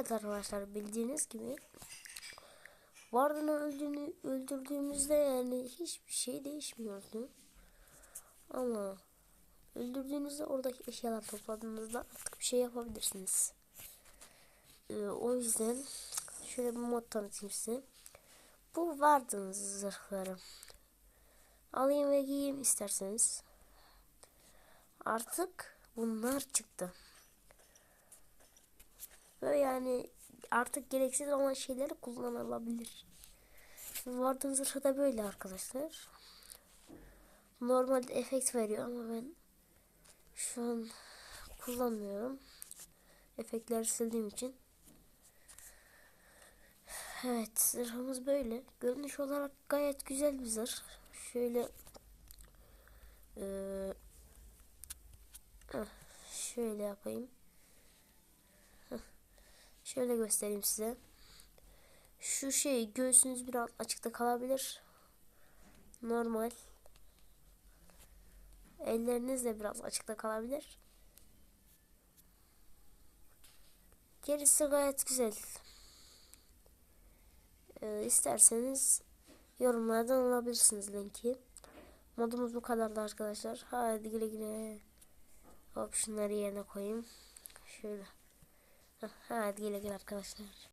Evet arkadaşlar bildiğiniz gibi öldüğünü, öldürdüğümüzde yani hiçbir şey değişmiyordu. Ama öldürdüğünüzde oradaki eşyalar topladığınızda artık bir şey yapabilirsiniz. Ee, o yüzden şöyle bir mod tanıtayım size. Bu Varden zırhları. Alayım ve giyeyim isterseniz. Artık bunlar çıktı. Ve yani artık gereksiz olan şeyleri kullanılabilir. Warden zırhı da böyle arkadaşlar. Normalde efekt veriyor ama ben şu an kullanmıyorum. Efektleri sildiğim için. Evet zırhımız böyle. Görünüş olarak gayet güzel bir zırh. Şöyle heh, şöyle yapayım. Şöyle göstereyim size. Şu şey göğsünüz biraz açıkta kalabilir. Normal. Elleriniz de biraz açıkta kalabilir. Gerisi gayet güzel. Ee, isterseniz yorumlardan alabilirsiniz linki. Modumuz bu kadardı arkadaşlar. Hadi güle güle. Hop şunları yerine koyayım. Şöyle. Hadi güle güle arkadaşlar.